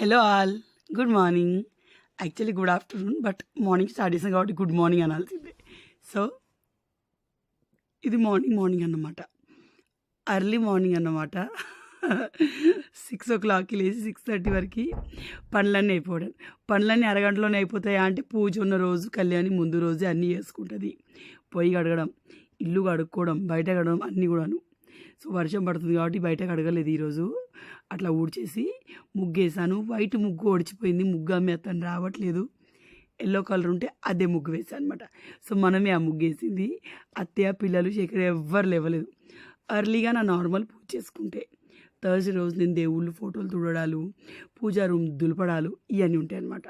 Hello all good morning actually good afternoon but morning start చేసాం కాబట్టి good morning అనాల్సిందే. So ఇది morning morning అన్నమాట. అర్లీ మార్నింగ్ అన్నమాట. సిక్స్ ఓ క్లాక్కి లేచి సిక్స్ థర్టీ వరకు పనులన్నీ అయిపోవడం. పనులన్నీ అరగంటలోనే అయిపోతాయా అంటే పూజ ఉన్న రోజు కళ్యాణి ముందు రోజే అన్నీ చేసుకుంటుంది. పొయ్యి కడగడం ఇల్లు కడుక్కోవడం బయట కడగడం అన్నీ కూడాను. సో వర్షం పడుతుంది కాబట్టి బయట కడగలేదు ఈరోజు. అట్లా ఊడ్చేసి ముగ్గు వేసాను వైట్ ముగ్గు ఓడిచిపోయింది ముగ్గు అమ్మే అతను రావట్లేదు. ఎల్లో కలర్ ఉంటే అదే ముగ్గు వేసాను అనమాట సో మనమే ఆ ముగ్గు వేసింది. అత్తయ్య పిల్లలు శేఖర్ ఎవ్వరు లేవలేదు. అర్లీగా నా నార్మల్ పూజ చేసుకుంటే థర్స్డే రోజు నేను దేవుళ్ళు ఫోటోలు తుడడాలు పూజా రూమ్ దులపడాలు ఇవన్నీ ఉంటాయి అనమాట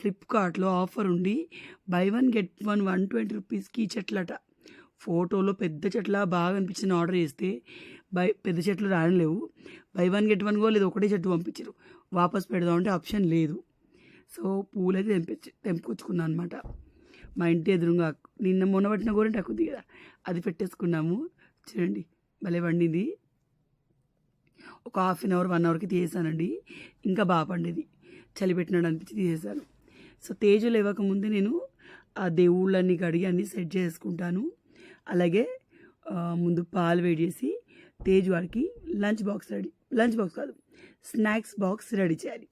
ఫ్లిప్కార్ట్లో ఆఫర్ ఉండి buy one get one one twenty రూపీస్కి ఈ చెట్లట. ఫోటోలో పెద్ద చెట్ల బాగా అనిపించిన ఆర్డర్ చేస్తే. బై పెద్ద చెట్లు రానిలేవు బై వన్ గెట్ వన్ కూడా లేదు ఒకటే చెట్టు పంపించారు వాపస్ పెడదాం అంటే ఆప్షన్ లేదు. సో పూలైతే తెంపించి తెంపుకొచ్చుకున్నాను అనమాట మా ఇంటి ఎదురుగా నిన్న మొన్న పట్టిన గోరింటాకు ఉంది కదా. అది పెట్టేసుకున్నాము. చూడండి భలే పండింది. ఒక హాఫ్ అన్ అవర్ వన్ అవర్కి తీసేసానండి. ఇంకా బాగా పండేది. చలి పెట్టినాడు అనిపించి తీసేసాను. సో తేజు లేవకముందే నేను ఆ దేవుళ్ళన్నీ కడిగి అన్నీ సెట్ చేసుకుంటాను. అలాగే ముందు పాలు వేడి చేసి తేజ్ వాడికి lunch box ready lunch box కాదు స్నాక్స్ బాక్స్ రెడీ చేయాలి.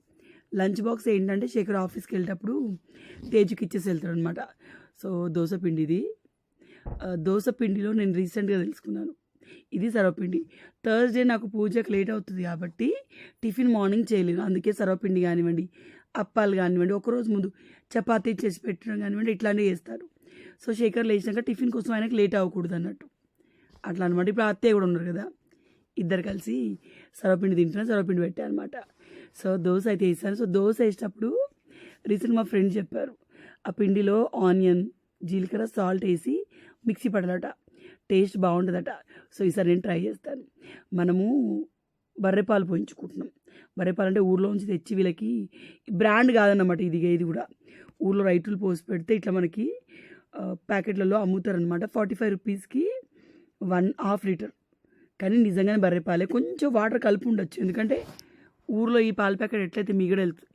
లంచ్ బాక్స్ ఏంటంటే శేఖర్ ఆఫీస్కి వెళ్ళేటప్పుడు తేజుకి ఇచ్చేసి వెళ్తాడు అనమాట సో దోశ పిండి ఇది. దోశ పిండిలో నేను రీసెంట్గా తెలుసుకున్నాను. ఇది సర్వపిండి థర్స్డే నాకు పూజకు లేట్ అవుతుంది కాబట్టి టిఫిన్ మార్నింగ్ చేయలేను అందుకే సర్వపిండి కానివ్వండి అప్పాలు కానివ్వండి ఒకరోజు ముందు చపాతీ చేసి పెట్టడం కానివ్వండి ఇట్లాంటివి చేస్తారు. సో శేఖర్ లేచినాక టిఫిన్ కోసం ఆయనకు లేట్ అవ్వకూడదు అన్నట్టు. అట్లా అనమాట ఇప్పుడు అత్తయ్య కూడా ఉన్నారు కదా. ఇద్దరు కలిసి సర్వపిండి తింటున్నా సర్వపిండి పెట్టా అనమాట సో దోశ అయితే వేసాను సో దోశ వేసేటప్పుడు రీసెంట్ మా ఫ్రెండ్ చెప్పారు ఆ పిండిలో ఆనియన్ జీలకర్ర సాల్ట్ వేసి మిక్సీ పడాలట. టేస్ట్ బాగుంటుందట. సో ఈసారి నేను ట్రై చేస్తాను. మనము బర్రెపాలు పోయించుకుంటున్నాం. బర్రెపాలు అంటే ఊర్లో నుంచి తెచ్చి వీళ్ళకి బ్రాండ్ కాదన్నమాట ఇది ఇది కూడా. ఊర్లో రైతులు పోసి పెడితే ఇట్లా మనకి ప్యాకెట్లలో అమ్ముతారనమాట ఫార్టీ ఫైవ్ రూపీస్కి వన్ హాఫ్ లీటర్. కానీ నిజంగానే బర్రెపాలే కొంచెం వాటర్ కలిపి ఉండొచ్చు. ఎందుకంటే ఊర్లో ఈ పాల ప్యాకెట్ ఎట్లయితే మిగడ వెళ్తుంది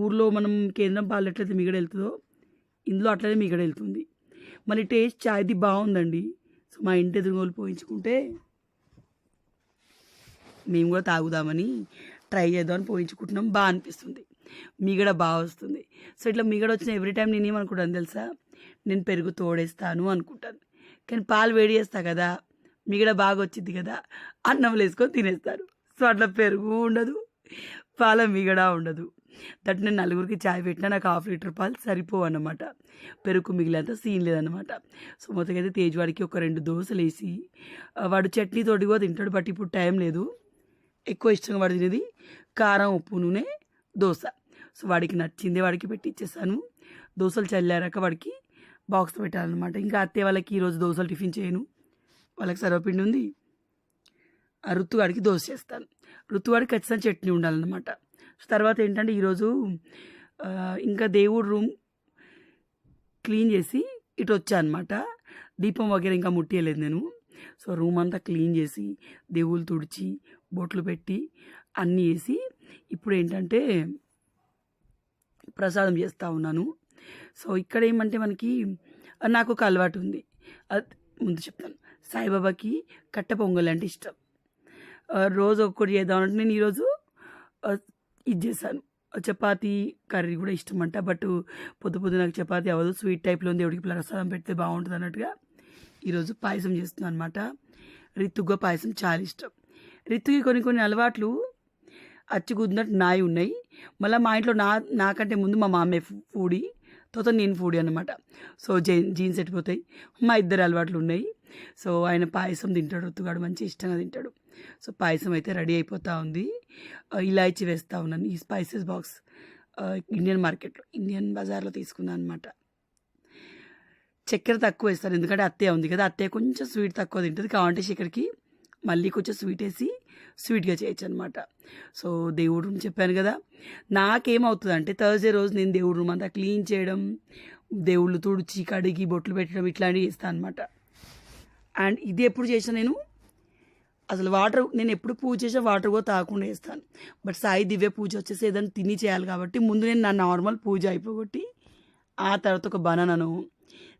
ఊర్లో మనం కేంద్రం పాలు ఎట్లయితే మిగడ వెళ్తుందో ఇందులో అట్లనే మిగడ వెళ్తుంది. మళ్ళీ టేస్ట్ చాయ్ది బాగుందండి. సో మా ఇంటి ఎదురుగోలు పోయించుకుంటే మేము కూడా తాగుదామని ట్రై చేద్దామని పోయించుకుంటున్నాం. బాగా అనిపిస్తుంది. మిగడ బాగా వస్తుంది. సో ఇట్లా మిగడ వచ్చిన ఎవ్రీ టైం నేను ఏమనుకుంటాను తెలుసా? నేను పెరుగు తోడేస్తాను అనుకుంటాను. కానీ పాలు వేడి చేస్తా కదా మిగడ బాగా వచ్చింది కదా అన్నం వేసుకొని తినేస్తారు. సో అట్లా పెరుగు ఉండదు పాల మిగడ ఉండదు. దట్ నేను నలుగురికి చాయ్ పెట్టినా నాకు హాఫ్ లీటర్ పాలు సరిపోవు అన్నమాట. పెరుగు మిగిలేంత సీన్ లేదనమాట సో మొత్తం తేజ్వాడికి ఒక రెండు దోశలు వేసి వాడు చట్నీ తోటి కూడా తింటాడు బట్ ఇప్పుడు టైం లేదు. ఎక్కువ ఇష్టంగా వాడు తినేది కారం ఉప్పు నూనె దోశ. సో వాడికి నచ్చిందే వాడికి పెట్టి ఇచ్చేసాను దోశలు చల్లారాక వాడికి బాక్స్ పెట్టాలన్నమాట. ఇంకా అత్తే వాళ్ళకి ఈరోజు దోశలు టిఫిన్ చేయను. వాళ్ళకి సర్వపిండి ఉంది. ఆ రుత్తుగాడికి దోశ చేస్తాను. రుత్తుగాడికి ఖచ్చితంగా చట్నీ ఉండాలన్నమాట. తర్వాత ఏంటంటే ఈరోజు ఇంకా దేవుడు రూమ్ క్లీన్ చేసి ఇటు వచ్చా అనమాట దీపం వగేర ఇంకా ముట్టియలేదు నేను. సో రూమ్ అంతా క్లీన్ చేసి దేవుళ్ళు తుడిచి బొట్లు పెట్టి అన్నీ వేసి ఇప్పుడు ఏంటంటే ప్రసాదం చేస్తూ ఉన్నాను. సో ఇక్కడ ఏమంటే మనకి నాకు ఒక అలవాటు ఉంది అది ముందు చెప్తాను. సాయిబాబాకి కట్ట పొంగల్ అంటే ఇష్టం. రోజు ఒక్కటి చేద్దామంటే నేను ఈరోజు ఇది చేశాను. చపాతీ కర్రీ కూడా ఇష్టం అంట బట్ పొద్దు పొద్దు నాకు చపాతీ అవ్వదు. స్వీట్ టైప్లో దేవుడికి ప్రసాదం పెడితే బాగుంటుంది అన్నట్టుగా ఈరోజు పాయసం చేస్తున్నాను అనమాట రితుగ్గా పాయసం చాలా ఇష్టం. రితుకి కొన్ని కొన్ని అలవాట్లు అచ్చి నాయి ఉన్నాయి. మళ్ళీ మా ఇంట్లో నా నాకంటే ముందు మా మామయ్య ఫూడీ తర్వాత నేను ఫూడీ అనమాట సో జీ జీన్స్ ఎట్టిపోతాయి? మా ఇద్దరు అలవాట్లు ఉన్నాయి. సో ఆయన పాయసం తింటాడు రుతుగాడు మంచి ఇష్టంగా తింటాడు. సో పాయసం అయితే రెడీ అయిపోతూ ఉంది. ఇలాచి వేస్తూ ఉన్నాను. ఈ స్పైసెస్ బాక్స్ ఇండియన్ మార్కెట్లో ఇండియన్ బజార్లో తీసుకున్నాను అనమాట చక్కెర తక్కువ వేస్తాను ఎందుకంటే అత్తయ్య ఉంది కదా అత్తయ్య కొంచెం స్వీట్ తక్కువ తింటుంది. కావాలంటే ఇక్కడికి మళ్ళీ కొంచెం స్వీట్ వేసి స్వీట్గా చేయొచ్చు అనమాట సో దేవుడు రూమ్ చెప్పాను కదా. నాకేమవుతుంది అంటే థర్స్డే రోజు నేను దేవుడు రూమ్ అంతా క్లీన్ చేయడం దేవుళ్ళు తుడిచి కడిగి బొట్లు పెట్టడం ఇట్లాంటివి చేస్తాను అనమాట అండ్ ఇది ఎప్పుడు చేసిన నేను అసలు వాటర్ నేను ఎప్పుడు పూజ చేసే వాటర్ కూడా తాగకుండా వేస్తాను బట్ సాయి దివ్య పూజ వచ్చేసి ఏదైనా తిని చేయాలి కాబట్టి ముందు నేను నా నార్మల్ పూజ అయిపోగొట్టి ఆ తర్వాత ఒక బనానాను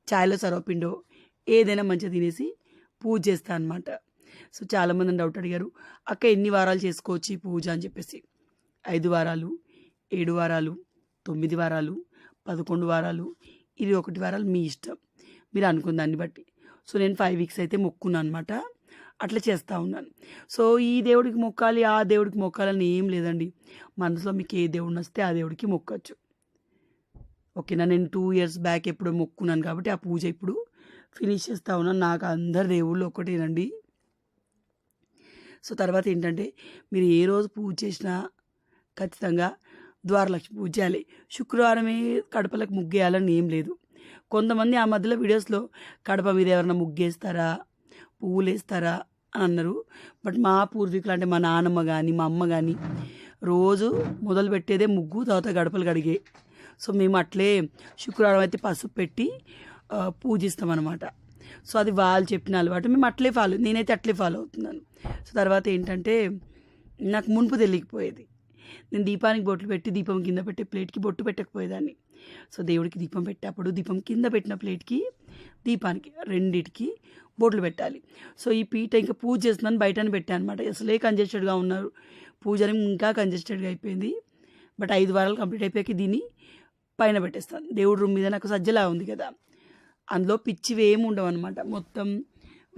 చాయ్లో సర్వపిండో ఏదైనా మంచిగా తినేసి పూజ చేస్తాను అనమాట సో చాలామంది డౌట్ అడిగారు. అక్క ఎన్ని వారాలు చేసుకోవచ్చు ఈ పూజ? అని చెప్పేసి. ఐదు వారాలు ఏడు వారాలు తొమ్మిది వారాలు పదకొండు వారాలు ఇది ఒకటి వారాలు మీ ఇష్టం. మీరు అనుకున్న దాన్ని బట్టి. సో నేను ఫైవ్ వీక్స్ అయితే మొక్కున్నాను అనమాట అట్లా చేస్తూ ఉన్నాను. సో ఈ దేవుడికి మొక్కాలి ఆ దేవుడికి మొక్కాలని ఏం లేదండి. మనసులో మీకు ఏ దేవుడు వస్తే ఆ దేవుడికి మొక్కచ్చు. ఓకేనా? నేను టూ ఇయర్స్ బ్యాక్ ఎప్పుడో మొక్కున్నాను కాబట్టి ఆ పూజ ఇప్పుడు ఫినిష్ చేస్తూ ఉన్నాను. నాకు అందరు దేవుళ్ళు ఒకటేనండి. సో తర్వాత ఏంటంటే మీరు ఏ రోజు పూజ చేసినా ఖచ్చితంగా ద్వారలక్ష్మి పూజ చేయాలి. శుక్రవారమే కడపలకు ముగ్గేయాలని ఏం లేదు. కొంతమంది ఆ మధ్యలో వీడియోస్లో కడప మీద ఎవరైనా ముగ్గేస్తారా పువ్వులు వేస్తారా? అని అన్నారు. బట్ మా పూర్వీకులు అంటే మా నాన్నమ్మ కానీ మా అమ్మ కానీ రోజు మొదలు పెట్టేదే ముగ్గు తర్వాత గడపలు కడిగే. సో మేము అట్లే శుక్రవారం అయితే పసుపు పెట్టి పూజిస్తాం అనమాట సో అది వాళ్ళు చెప్పిన అలవాటు. మేము అట్లే ఫాలో నేనైతే అట్లే ఫాలో అవుతున్నాను. సో తర్వాత ఏంటంటే నాకు మునుపు తెలియకపోయేది. నేను దీపానికి బొట్లు పెట్టి దీపం కింద పెట్టే ప్లేట్కి బొట్టు పెట్టకపోయేదాన్ని. సో దేవుడికి దీపం పెట్టేటప్పుడు దీపం కింద పెట్టిన ప్లేట్కి దీపానికి రెండిటికి బొట్లు పెట్టాలి. సో ఈ పీట ఇంకా పూజ చేస్తున్నాను బయటనే పెట్టాను అనమాట అసలే కంజెస్టెడ్గా ఉన్నారు. పూజని ఇంకా కంజెస్టెడ్గా అయిపోయింది. బట్ ఐదు వారాలు కంప్లీట్ అయిపోయాక దీన్ని పైన పెట్టేస్తాను. దేవుడి రూమ్ మీద నాకు సజ్జలా ఉంది కదా. అందులో పిచ్చివి ఏమి ఉండవు అనమాట మొత్తం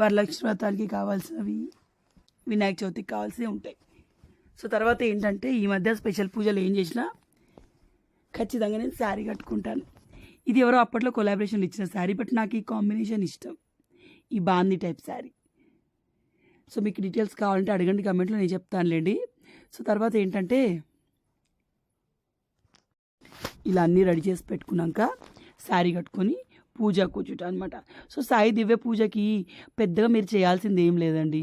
వరలక్ష్మి వ్రతానికి కావాల్సినవి వినాయక చవితికి కావాల్సినవి ఉంటాయి. సో తర్వాత ఏంటంటే ఈ మధ్య స్పెషల్ పూజలు ఏం చేసినా ఖచ్చితంగా నేను శారీ కట్టుకుంటాను. ఇది ఎవరో అప్పట్లో కొలాబరేషన్ ఇచ్చిన శారీ బట్ నాకు ఈ కాంబినేషన్ ఇష్టం. ఈ బాంది టైప్ శారీ. సో మీకు డీటెయిల్స్ కావాలంటే అడగండి కమెంట్లో నేను చెప్తానులేండి. సో తర్వాత ఏంటంటే ఇలా అన్నీ రెడీ చేసి పెట్టుకున్నాక శారీ కట్టుకొని పూజ కూర్చుట అనమాట సో సాయి దివ్య పూజకి పెద్దగా మీరు చేయాల్సింది ఏం లేదండి.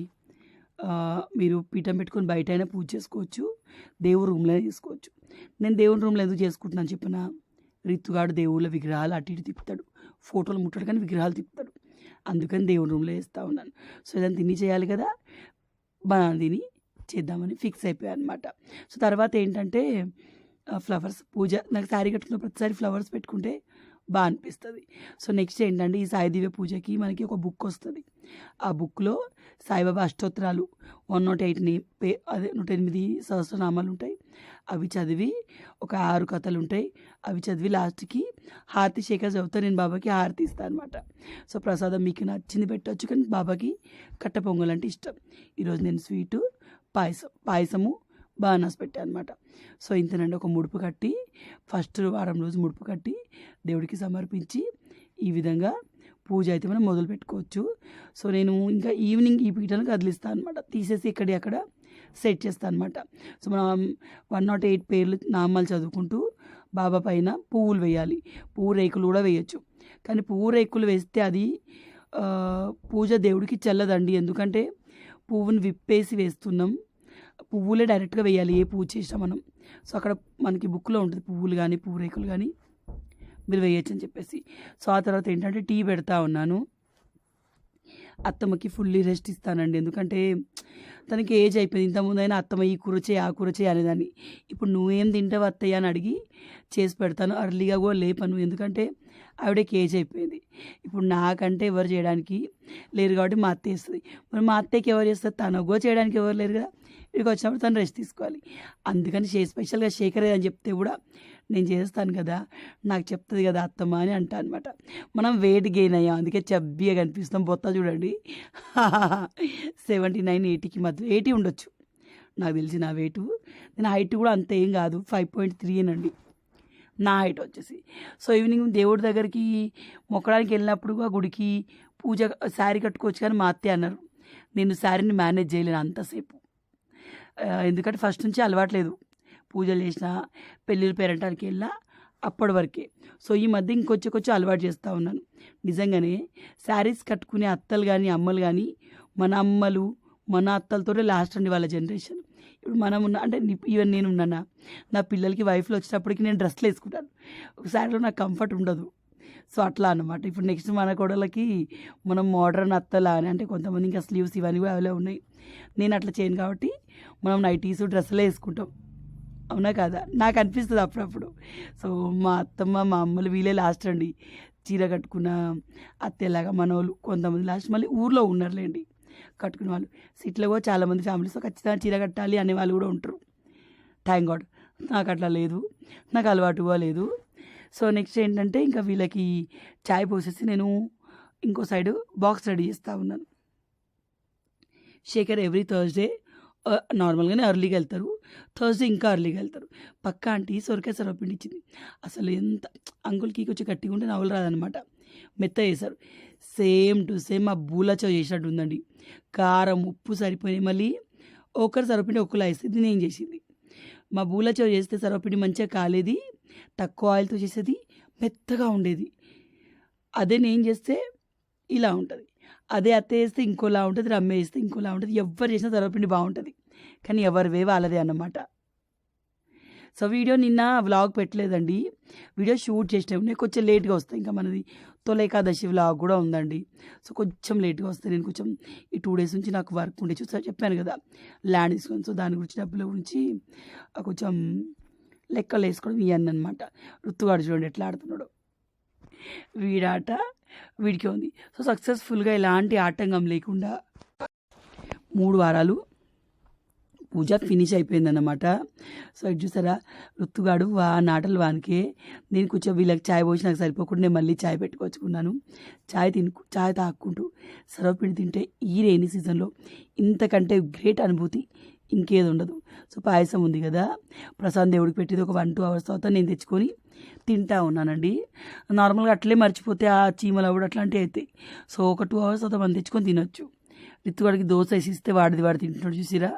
మీరు పీఠం పెట్టుకొని బయట అయినా పూజ చేసుకోవచ్చు దేవుడు రూమ్లో చేసుకోవచ్చు. నేను దేవుని రూమ్లో ఎందుకు చేసుకుంటున్నాను చెప్పిన? రిత్తుగాడు దేవుళ్ళ విగ్రహాలు అటు ఇటు తిప్పుతాడు. ఫోటోలు ముట్టాడు కానీ విగ్రహాలు తిప్పుతాడు. అందుకని దేవుని రూమ్లో వేస్తూ ఉన్నాను. సో ఇదంతా తిని చేయాలి కదా? బనానా తిని చేద్దామని ఫిక్స్ అయిపోయాయి అనమాట సో తర్వాత ఏంటంటే ఫ్లవర్స్ పూజ నాకు శారీ కట్టుకున్న ప్రతిసారి ఫ్లవర్స్ పెట్టుకుంటే బాగా అనిపిస్తుంది. సో నెక్స్ట్ ఏంటంటే ఈ సాయి దివ్య పూజకి మనకి ఒక బుక్ వస్తుంది. ఆ బుక్లో సాయిబాబా అష్టోత్తరాలు వన్ నాట్ ఎయిట్ పే అదే నూట ఎనిమిది సహస్రనామాలు ఉంటాయి. అవి చదివి ఒక ఆరు కథలు ఉంటాయి. అవి చదివి లాస్ట్కి హారతి శేఖర్ చదువుతా నేను బాబాకి హారతి ఇస్తాను అనమాట సో ప్రసాదం మీకు నచ్చింది పెట్టవచ్చు కానీ బాబాకి కట్ట పొంగల్ అంటే ఇష్టం. ఈరోజు నేను స్వీటు పాయసం పాయసము బానాస్ పెట్టాను అనమాట సో ఇంతనండి ఒక ముడుపు కట్టి ఫస్ట్ వారం రోజు ముడుపు కట్టి దేవుడికి సమర్పించి ఈ విధంగా పూజ అయితే మనం మొదలు పెట్టుకోవచ్చు. సో నేను ఇంకా ఈవినింగ్ ఈ పీఠను కదిలిస్తాను అనమాట తీసేసి ఇక్కడి అక్కడ సెట్ చేస్తాను అనమాట సో మనం వన్ నాట్ ఎయిట్ పేర్లు నామాలు చదువుకుంటూ బాబా పైన పువ్వులు వేయాలి. పువ్వు రేకులు కూడా వేయచ్చు. కానీ పువ్వు రేకులు వేస్తే అది పూజ దేవుడికి చల్లదండి. ఎందుకంటే పువ్వుని విప్పేసి వేస్తున్నాం. పువ్వులే డైరెక్ట్గా వేయాలి. ఏ పూజ చేసినా మనం. సో అక్కడ మనకి బుక్లో ఉంటుంది పువ్వులు కానీ పువ్వు రేకులు కానీ మీరు వేయచ్చు అని చెప్పేసి. సో ఆ తర్వాత ఏంటంటే టీ పెడతా ఉన్నాను. అత్తమ్మకి ఫుల్లీ రెస్ట్ ఇస్తానండి. ఎందుకంటే తనకి ఏజ్ అయిపోయింది. ఇంతకుముందు అయినా అత్తమ్మ ఈ కూర చేయి ఆ కూర చేయి అనేదాన్ని. ఇప్పుడు నువ్వేం తింటావు అత్తయ్య అని అడిగి చేసి పెడతాను. అర్లీగా కూడా లేపను. ఎందుకంటే ఆవిడకి ఏజ్ అయిపోయింది. ఇప్పుడు నాకంటే ఎవరు చేయడానికి లేరు కాబట్టి మా అత్త వేస్తుంది. మరి మా అత్తయ్యకి ఎవరు చేస్తారు? తనగో కూడా చేయడానికి ఎవరు లేరు కదా. ఇక్కడికి వచ్చినప్పుడు తను రెస్ట్ తీసుకోవాలి. అందుకని చే స్పెషల్గా శేఖర్ అని చెప్తే కూడా నేను చేస్తాను కదా నాకు చెప్తుంది కదా అత్తమ్మ అని అంటా అనమాట మనం వెయిట్ గెయిన్ అయ్యాం అందుకే చబ్బిగా కనిపిస్తాం బొత్త చూడండి. సెవెంటీ నైన్ ఎయిటీకి మధ్య ఎయిటీ ఉండొచ్చు. నాకు తెలిసి నా వెయిట్ నేను హైట్ కూడా అంత ఏం కాదు ఫైవ్ పాయింట్ త్రీ అండి నా హైట్ వచ్చేసి. సో ఈవినింగ్ దేవుడి దగ్గరికి మొక్కడానికి వెళ్ళినప్పుడు ఆ గుడికి పూజ శారీ కట్టుకోవచ్చు కానీ మా అత్తయ్య అన్నారు. నేను శారీని మేనేజ్ చేయలేను అంతసేపు. ఎందుకంటే ఫస్ట్ నుంచి అలవాట్లేదు పూజలు చేసిన పెళ్ళిళ్ళ పేరంటానికి వెళ్ళినా అప్పటి వరకే. సో ఈ మధ్య ఇంకొచ్చి కొంచెం అలవాటు చేస్తూ ఉన్నాను. నిజంగానే శారీస్ కట్టుకునే అత్తలు కానీ అమ్మలు కానీ మన అమ్మలు మన అత్తలతోనే లాస్ట్ అండి వాళ్ళ జనరేషన్ ఇప్పుడు మనం ఉన్న అంటే ఈవెన్ నేను ఉన్నానా నా పిల్లలకి వైఫ్లో వచ్చేటప్పటికి నేను డ్రెస్లు వేసుకుంటాను. శారీలో నాకు కంఫర్ట్ ఉండదు. సో అట్లా అనమాట ఇప్పుడు నెక్స్ట్ మన కోడలకి మనం మోడర్న్ అత్తలా అని అంటే కొంతమంది ఇంకా స్లీవ్స్ ఇవన్నీ కూడా అవే ఉన్నాయి. నేను అట్లా చేయను కాబట్టి మనం నైటీస్ డ్రెస్సులే వేసుకుంటాం. అవునా కదా? నాకు అనిపిస్తుంది అప్పుడప్పుడు. సో మా అత్తమ్మ మా అమ్మలు వీళ్ళే లాస్ట్ అండి. చీర కట్టుకున్న అత్తేలాగా మనోళ్ళు కొంతమంది లాస్ట్ మళ్ళీ ఊర్లో ఉన్నారులేండి. కట్టుకునే వాళ్ళు. సిటీలో కూడా చాలామంది ఫ్యామిలీస్తో ఖచ్చితంగా చీర కట్టాలి అనే వాళ్ళు కూడా ఉంటారు. థ్యాంక్ గాడ్ నాకు అట్లా లేదు. నాకు అలవాటు లేదు. సో నెక్స్ట్ ఏంటంటే ఇంకా వీళ్ళకి చాయ్ పోసేసి నేను ఇంకో సైడ్ బాక్స్ రెడీ చేస్తూ ఉన్నాను. శేఖర్ ఎవ్రీ థర్స్డే నార్మల్గానే ఎర్లీగా వెళ్తారు థర్స్డే ఇంకా ఎర్లీగా వెళ్తారు పక్క ఆంటీ సొరకాయ సర్వపిండి ఇచ్చింది అసలు ఎంత అంకుల్కి కొంచెం గట్టిగా ఉంటే నవ్వులు రాదనమాట. మెత్త చేశారు. సేమ్ టు సేమ్ ఆ బూలాచో చేసినట్టు ఉందండి కారం ఉప్పు సరిపోయినాయి. మళ్ళీ ఒకరు సర్వపిండి ఒకలా వేసేది నేను చేసింది. మా బూలాచో చేస్తే సర్వపిండి మంచిగా కాలేది. తక్కువ ఆయిల్తో చేసేది. మెత్తగా ఉండేది. అదే నేను చేస్తే ఇలా ఉంటుంది. అదే అత్త వేస్తే ఇంకోలా ఉంటుంది రమ్మ వేస్తే ఇంకోలా ఉంటుంది. ఎవరు చేసినా సర్వపిండి బాగుంటుంది. కానీ ఎవరి వే వాళ్ళదే అన్నమాట. సో వీడియో నిన్న వ్లాగ్ పెట్టలేదండి. వీడియో షూట్ చేసినవి నేను కొంచెం లేట్గా వస్తాయి ఇంకా మనది తొలి ఏకాదశి వ్లాగ్ కూడా ఉందండి. సో కొంచెం లేట్గా వస్తాయి నేను కొంచెం ఈ టూ డేస్ నుంచి నాకు వర్క్ ఉండే చూసా చెప్పాను కదా ల్యాండ్ తీసుకొని. సో దాని గురించి డబ్బుల గురించి కొంచెం లెక్కలు వేసుకోవడం ఇవన్నీ అనమాట ఋతుగాడు చూడండి ఎట్లా ఆడుతున్నాడు. వీడాట వీడికి ఉంది. సో సక్సెస్ఫుల్గా ఎలాంటి ఆటంకం లేకుండా మూడు వారాలు పూజ ఫినిష్ అయిపోయిందన్నమాట. సో ఇది చూసారా? రుత్తుగాడు వా నాటలు వానికే. నేను కొంచెం వీళ్ళకి చాయ్ పోసి నాకు సరిపోకుండా నేను మళ్ళీ చాయ్ పెట్టుకొచ్చుకున్నాను. చాయ్ తిను చాయ్ తాక్కుంటూ సర్వపిండి తింటే ఈ రైనీ సీజన్లో ఇంతకంటే గ్రేట్ అనుభూతి ఇంకేది ఉండదు. సో పాయసం ఉంది కదా. ప్రసాద్ దేవుడికి పెట్టేది ఒక వన్ టూ అవర్స్ తర్వాత నేను తెచ్చుకొని తింటా ఉన్నానండి. నార్మల్గా అట్లే మర్చిపోతే ఆ చీమలు కూడా అట్లాంటివి అవుతాయి సో ఒక టూ అవర్స్ తర్వాత మనం తెచ్చుకొని తినొచ్చు. రిత్తుగాడికి దోశ వేసి ఇస్తే వాడిది వాడు తింటున్నాడు చూసిరా.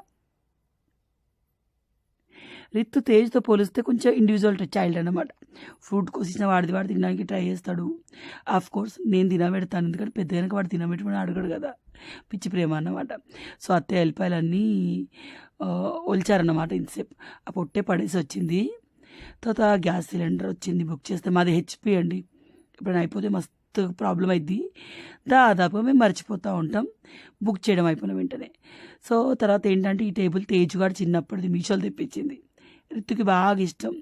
రిత్తు తేజ్తో పోలిస్తే కొంచెం ఇండివిజువల్ చైల్డ్ అనమాట ఫ్రూట్ కోసిన వాడిది వాడు తినడానికి ట్రై చేస్తాడు. ఆఫ్ కోర్స్ నేను తినబెడతాను. ఎందుకంటే పెద్ద కనుక వాడు తినబెట్టుకుని అడగడు కదా. పిచ్చి ప్రేమ అన్నమాట. సో అత్తయ్య వెళ్ళిపోయాలన్నీ ఒలిచారన్నమాట ఇంతసేపు. ఆ పొట్టే పడేసి వచ్చింది. తర్వాత గ్యాస్ సిలిండర్ వచ్చింది. బుక్ చేస్తే మాది హెచ్పి అండి. ఎప్పుడైనా అయిపోతే మస్తు ప్రాబ్లం అయింది దాదాపు మేము మర్చిపోతూ ఉంటాం. బుక్ చేయడం అయిపోయిన వెంటనే. సో తర్వాత ఏంటంటే ఈ టేబుల్ తేజుగాడు చిన్నప్పటిది మీషోలు తెప్పించింది. రిత్తుకి బాగా ఇష్టం.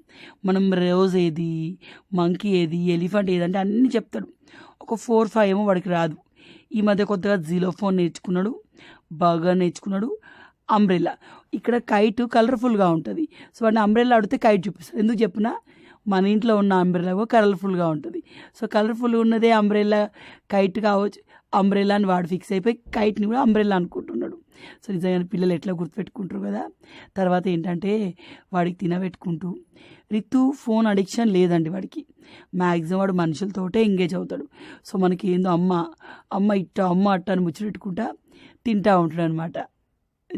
మనం రోజ్ ఏది మంకీ ఏది ఎలిఫెంట్ ఏది అంటే అన్నీ చెప్తాడు. ఒక ఫోర్ ఫైవ్ ఏమో వాడికి రాదు. ఈ మధ్య కొత్తగా జీలోఫోన్ నేర్చుకున్నాడు బాగా నేర్చుకున్నాడు అంబ్రెల్లా. ఇక్కడ కైట్ కలర్ఫుల్గా ఉంటుంది. సో వాడిని అంబ్రెల్లా ఆడితే కైట్ చూపిస్తాడు. ఎందుకు చెప్పినా? మన ఇంట్లో ఉన్న అంబ్రెల్లా కూడా కలర్ఫుల్గా ఉంటుంది. సో కలర్ఫుల్గా ఉన్నదే అంబ్రెల్లా కైట్ కావచ్చు. అంబ్రెల్లా అని వాడు ఫిక్స్ అయిపోయి కైట్ని కూడా అంబ్రెల్లా అనుకుంటున్నాడు. సో నిజంగా పిల్లలు ఎట్లా గుర్తుపెట్టుకుంటారు కదా? తర్వాత ఏంటంటే వాడికి తినబెట్టుకుంటూ రితు ఫోన్ అడిక్షన్ లేదండి వాడికి. మ్యాక్సిమం వాడు మనుషులతోటే ఎంగేజ్ అవుతాడు. సో మనకి ఏందో అమ్మ అమ్మ ఇట్ట అమ్మ అట్ట అని ముచ్చటెట్టుకుంటా తింటా ఉంటాడు అనమాట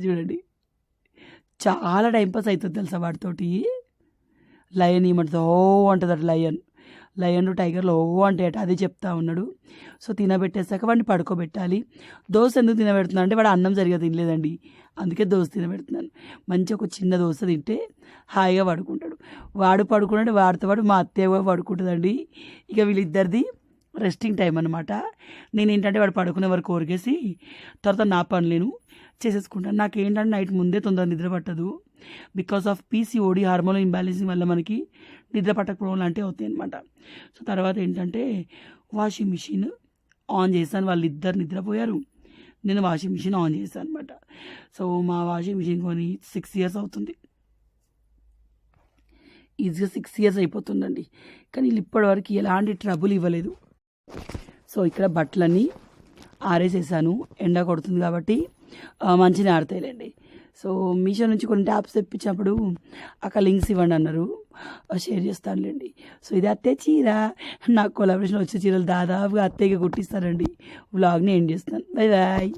చూడండి. చాలా టైంపాస్ అవుతుంది తెలుసా వాడితోటి? లయన్ ఏమంటుంది ఓ అంటుంది లయన్ లయన్ టైగర్ ఓ అంటే అది చెప్తా ఉన్నాడు. సో తినబెట్టేసాక వాడిని పడుకోబెట్టాలి. దోశ ఎందుకు తినబెడుతున్నా అంటే వాడు అన్నం సరిగా తినలేదండి. అందుకే దోశ తినబెడుతున్నాను. మంచి ఒక చిన్న దోశ తింటే హాయిగా పడుకుంటాడు. వాడు పడుకున్నాడు వాడితో వాడు మా అత్తయ్య కూడా పడుకుంటుందండి. ఇక వీళ్ళిద్దరిది రెస్టింగ్ టైం అనమాట నేను ఏంటంటే వాడు పడుకునే వరకు కోరికేసి తర్వాత నా పనులేను చేసేసుకుంటాను నాకు ఏంటంటే నైట్ ముందే తొందరగా నిద్ర పట్టదు. Because of PCOD hormone imbalancing వల్ల మనకి నిద్ర పట్టకపోవడం లాంటివి అవుతాయి అనమాట సో తర్వాత ఏంటంటే వాషింగ్ మిషన్ ఆన్ చేశాను వాళ్ళిద్దరు నిద్రపోయారు. నేను వాషింగ్ మిషన్ ఆన్ చేశాను అనమాట సో మా వాషింగ్ మిషన్ కొని సిక్స్ ఇయర్స్ అవుతుంది. ఈజీగా సిక్స్ ఇయర్స్ అయిపోతుందండి. కానీ వీళ్ళు ఇప్పటివరకు ఎలాంటి ట్రబుల్ ఇవ్వలేదు. సో ఇక్కడ బట్టలన్నీ ఆరేసేసాను. ఎండ కొడుతుంది కాబట్టి మంచిగా ఆడతాయిలేండి. సో మీషో నుంచి కొన్ని ట్యాప్స్ తెప్పించినప్పుడు అక్కడ లింక్స్ ఇవ్వండి అన్నారు. షేర్ చేస్తానులేండి. సో ఇది అత్తే చీర. నాకు కొలాబరేషన్ వచ్చే చీరలు దాదాపుగా అత్తయ్యగా కుట్టిస్తానండి వ్లాగ్ని ఎండ్ చేస్తాను. Bye bye